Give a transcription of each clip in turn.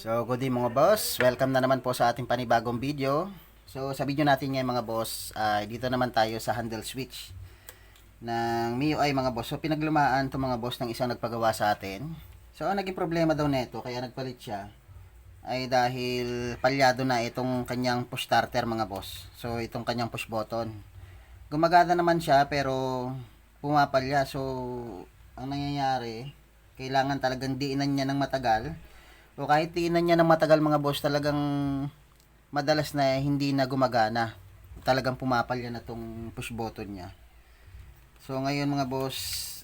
So, good day mga boss. Welcome na naman po sa ating panibagong video. So, sa video natin ngayon mga boss, ay dito naman tayo sa handle switch ng MIUI mga boss. So, pinaglumaan to mga boss ng isang nagpagawa sa atin. So, ang naging problema daw nito, kaya nagpalit siya, ay dahil palyado na itong kanyang push starter mga boss. So, itong kanyang push button. Gumagana naman siya pero pumapalya. So, ang nangyayari, kailangan talagang diinan niya ng matagal. O kahit diinan niya ng matagal mga boss, talagang madalas na hindi na gumagana. Talagang pumapalya na tong push button niya. So ngayon mga boss,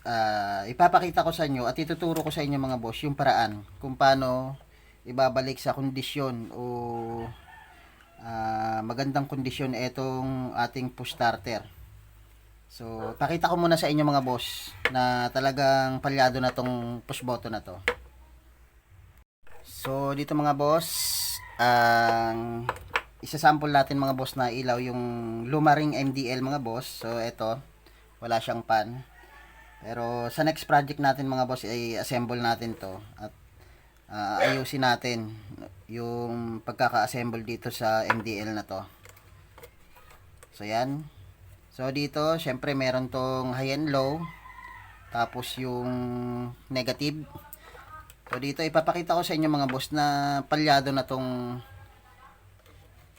ah, ipapakita ko sa inyo at ituturo ko sa inyo mga boss yung paraan kung paano ibabalik sa kondisyon o ah, magandang kondisyon itong ating push starter. So, pakita ko muna sa inyo mga boss na talagang palyado na tong push button na to. So, dito mga boss, ang isa-sample natin mga boss na ilaw yung Lumaring MDL mga boss. So, ito, wala siyang pan. Pero sa next project natin mga boss ay assemble natin to at ah, ayusin natin yung pagkaka-assemble dito sa MDL na to. So, yan. So, dito, syempre, meron tong high and low. Tapos, yung negative. So, dito, ipapakita ko sa inyo mga boss na palyado na tong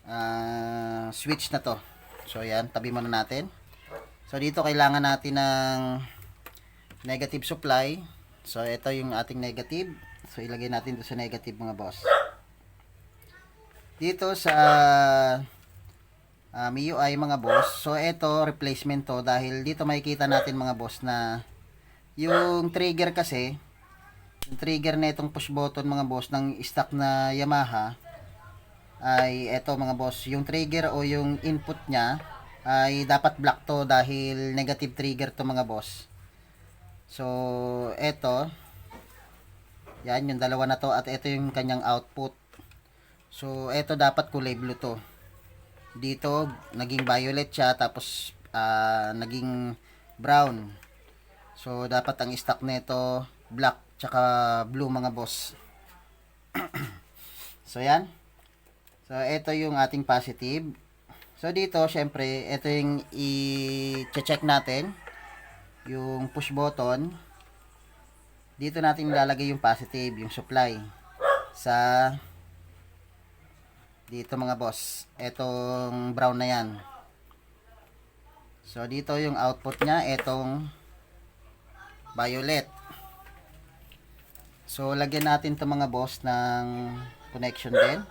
ah, switch na to. So, yan. Tabi muna natin. So, dito, kailangan natin ng negative supply. So, ito yung ating negative. So, ilagay natin dito sa negative mga boss. Dito sa uh, MIUI mga boss. So ito replacement to dahil dito makikita natin mga boss na yung trigger kasi trigger na itong push button mga boss ng stock na Yamaha ay eto mga boss yung trigger o yung input niya ay dapat black to dahil negative trigger to mga boss. So eto yan yung dalawa na to at ito yung kanyang output. So eto dapat kulay blue to dito naging violet siya tapos ah, naging brown so dapat ang stock nito black tsaka blue mga boss. So yan. So ito yung ating positive. So dito syempre ito yung i-check natin yung push button. Dito natin ilalagay yung positive yung supply sa dito mga boss. Etong brown na yan. So dito yung output nya etong violet so lagyan natin to mga boss ng connection din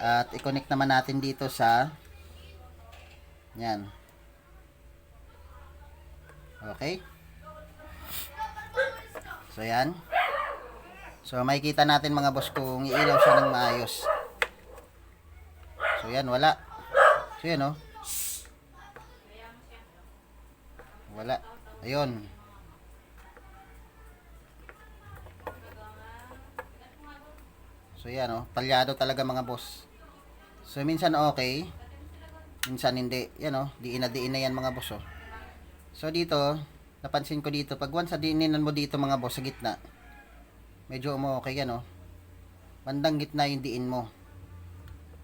at i-connect naman natin dito sa yan okay so yan so makikita natin mga boss kung iilaw siya ng maayos So yan, wala. So yan oh. Wala. Ayun. So yan oh, palyado talaga mga boss. So minsan okay, minsan hindi. Yan oh, diin na diin na yan mga boss oh. So dito, napansin ko dito, pag once diininan mo dito mga boss sa gitna, medyo mo okay yan oh. Bandang gitna yung diin mo.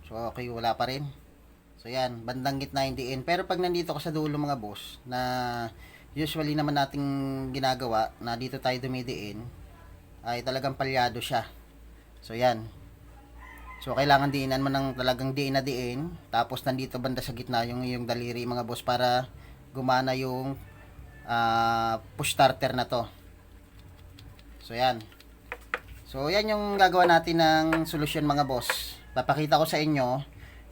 So, okay, wala pa rin. So, yan, bandang gitna yung diin. Pero pag nandito ka sa dulo mga boss, na usually naman nating ginagawa, na dito tayo dumidiin, ay talagang palyado siya. So, yan. So, kailangan diinan mo ng talagang diin na diin. Tapos, nandito banda sa gitna yung, yung daliri mga boss para gumana yung ah, push starter na to. So, yan. So, yan yung gagawa natin ng solusyon mga boss papakita ko sa inyo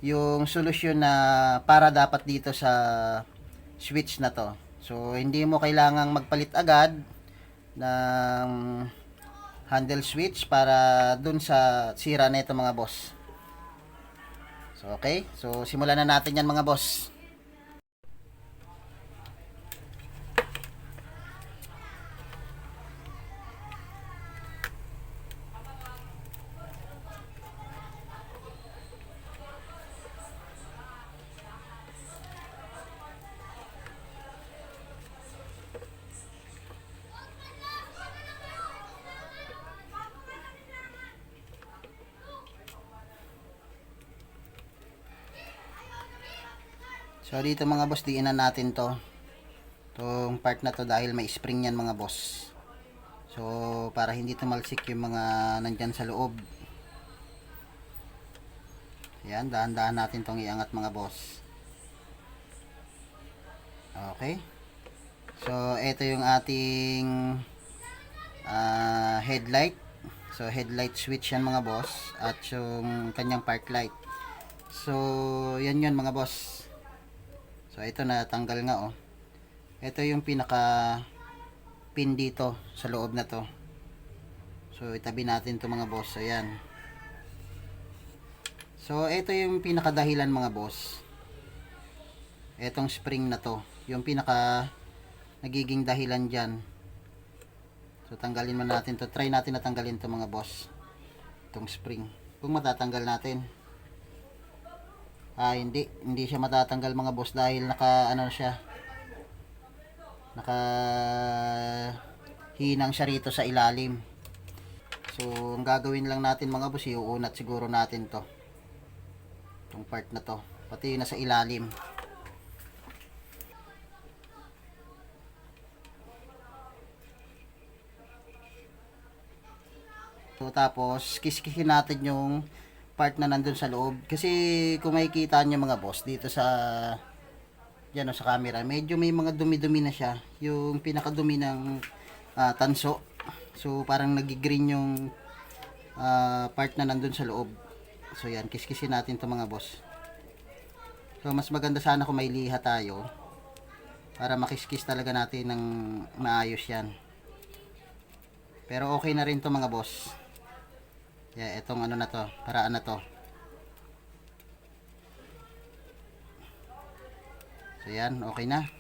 yung solusyon na para dapat dito sa switch na to. So, hindi mo kailangang magpalit agad ng handle switch para dun sa sira na ito mga boss. So, okay. So, simulan na natin yan mga boss. So dito mga boss, diinan natin to. Tong part na to dahil may spring yan mga boss. So para hindi tumalsik yung mga nandyan sa loob. Yan, dahan-dahan natin tong iangat mga boss. Okay. So ito yung ating ah, headlight. So headlight switch yan mga boss at yung kanyang park light. So yan yun mga boss. So ito na tanggal nga oh. Ito yung pinaka pin dito sa loob na to. So itabi natin to mga boss. Ayan. So ito yung pinaka dahilan mga boss. Etong spring na to. Yung pinaka nagiging dahilan dyan. So tanggalin man natin to. Try natin na tanggalin to mga boss. Itong spring. Kung matatanggal natin. Ah, hindi. Hindi siya matatanggal mga boss dahil naka ano siya. Naka hinang siya rito sa ilalim. So, ang gagawin lang natin mga boss, iuunat siguro natin to. Itong part na to. Pati yung nasa ilalim. So, tapos, kiskihin natin yung part na nandun sa loob. Kasi, kung makikita nyo mga boss, dito sa, yan o, sa camera, medyo may mga dumi-dumi na siya. Yung pinakadumi ng ah, tanso. So, parang nagigreen yung ah, part na nandun sa loob. So, yan, kiskisin natin to mga boss. So, mas maganda sana kung may liha tayo para makiskis talaga natin ng maayos yan. Pero okay na rin to mga boss. Yeah, etong ano na to, paraan na to. So yan, okay na.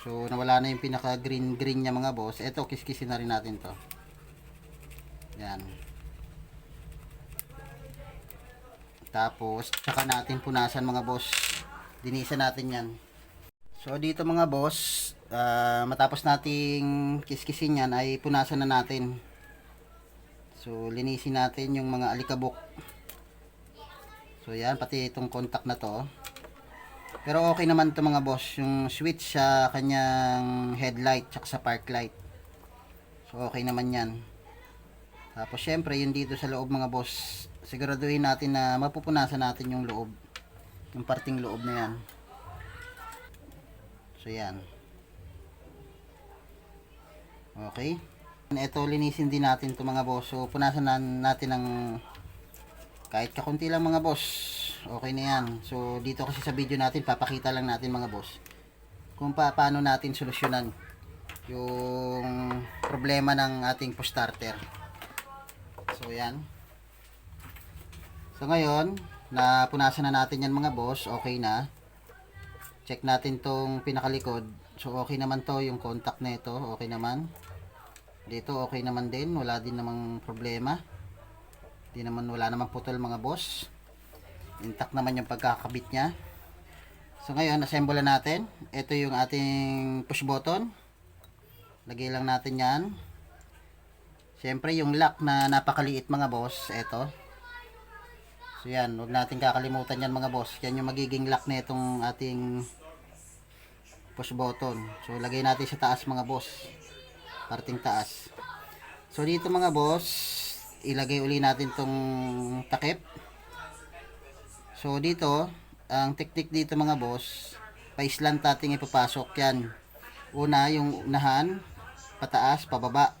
So nawala na yung pinaka green green niya mga boss. Ito kiskisin na rin natin to. Yan. Tapos saka natin punasan mga boss. Dinisan natin yan. So dito mga boss, ah, matapos nating kiskisin yan ay punasan na natin. So, linisin natin yung mga alikabok. So, yan. Pati itong contact na to. Pero okay naman to mga boss. Yung switch sa kanyang headlight tsaka sa park light. So, okay naman yan. Tapos, syempre, yun dito sa loob mga boss. Siguraduhin natin na mapupunasan natin yung loob. Yung parting loob na yan. So, yan. Okay. Ito linisin din natin to mga boss. So punasan na natin ng kahit kakunti lang mga boss. Okay na yan. So dito kasi sa video natin papakita lang natin mga boss kung pa paano natin solusyonan yung problema ng ating push starter. So yan. So ngayon, na punasan na natin yan mga boss. Okay na. Check natin tong pinakalikod. So okay naman to yung contact na ito. Okay naman. Dito okay naman din, wala din namang problema. Di naman wala namang putol mga boss. Intact naman yung pagkakabit niya. So ngayon, assemble na natin. Ito yung ating push button. Lagay lang natin 'yan. Siyempre yung lock na napakaliit mga boss, ito. So yan, huwag natin kakalimutan yan mga boss. Yan yung magiging lock na itong ating push button. So lagay natin sa taas mga boss parting taas. So dito mga boss, ilagay uli natin tong takip. So dito, ang teknik dito mga boss, paislant natin ipapasok yan. Una yung unahan, pataas, pababa.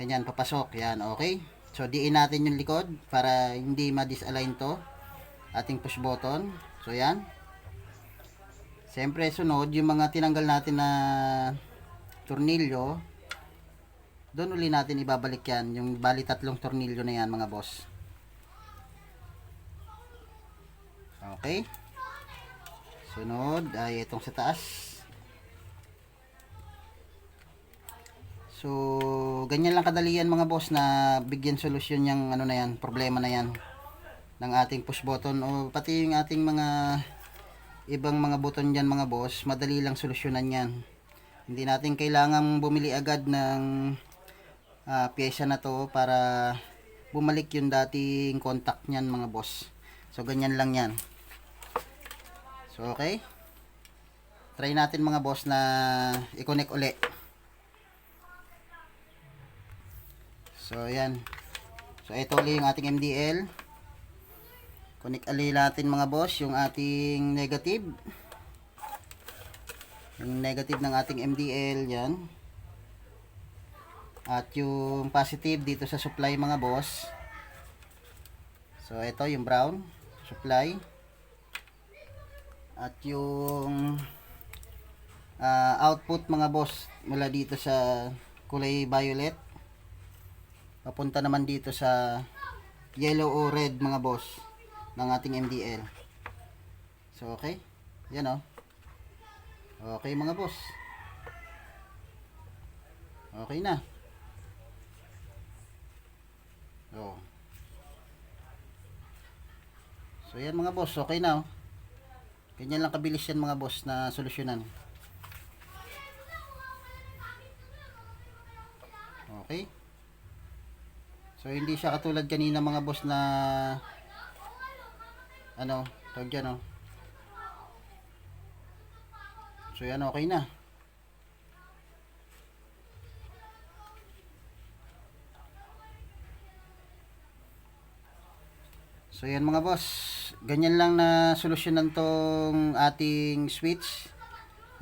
Ganyan, papasok. Yan, okay. So diin natin yung likod para hindi ma-disalign to. Ating push button. So yan. Siyempre sunod, yung mga tinanggal natin na tornilyo, doon uli natin ibabalik yan. Yung bali tatlong tornilyo na yan mga boss. Okay. Sunod ay itong sa taas. So, ganyan lang kadali yan mga boss na bigyan solusyon yung ano na yan, problema na yan ng ating push button o pati yung ating mga ibang mga button dyan mga boss, madali lang solusyonan yan. Hindi natin kailangan bumili agad ng ah, pyesa na to para bumalik yung dating contact niyan mga boss. So ganyan lang yan. So, okay. Try natin mga boss na i-connect uli. So, ayan. So, ito ulit yung ating MDL. Connect uli natin mga boss yung ating negative. Yung negative ng ating MDL, yan. At yung positive dito sa supply mga boss. So, ito yung brown. Supply. At yung ah, output mga boss mula dito sa kulay violet. Papunta naman dito sa yellow o red mga boss ng ating MDL. So, okay. Yan o. Okay mga boss. Okay na. Oh. So yan mga boss, okay na oh. Ganyan lang kabilis yan mga boss na solusyonan. Okay. So hindi siya katulad kanina mga boss na ano, tawag dyan oh. So yan okay na. So yan mga boss, ganyan lang na solusyonan tong ating switch.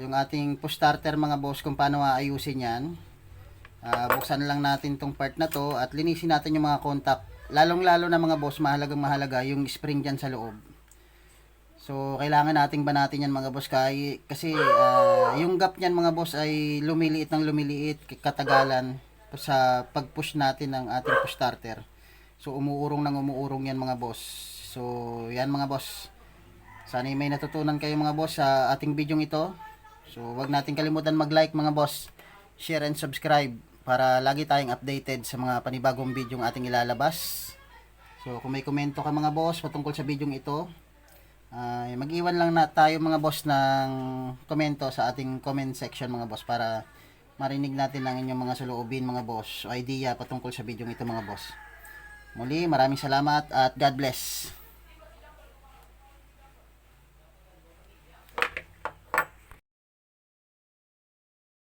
Yung ating push starter mga boss kung paano aayusin yan. Ah, buksan lang natin tong part na to at linisin natin yung mga contact. Lalong lalo na mga boss, mahalagang mahalaga yung spring dyan sa loob. So, kailangan nating banatin yan mga boss kay, kasi ah, yung gap niyan mga boss ay lumiliit ng lumiliit katagalan sa pag-push natin ng ating push starter. So, umuurong ng umuurong yan mga boss. So, yan mga boss. Sana may natutunan kayo mga boss sa ating video ito. So, wag natin kalimutan mag-like mga boss, share and subscribe para lagi tayong updated sa mga panibagong video ating ilalabas. So, kung may komento ka mga boss patungkol sa video ito, ay mag-iwan lang na tayo mga boss ng komento sa ating comment section mga boss para marinig natin ang inyong mga saloobin mga boss o idea patungkol sa video ito mga boss. Muli, maraming salamat at God bless.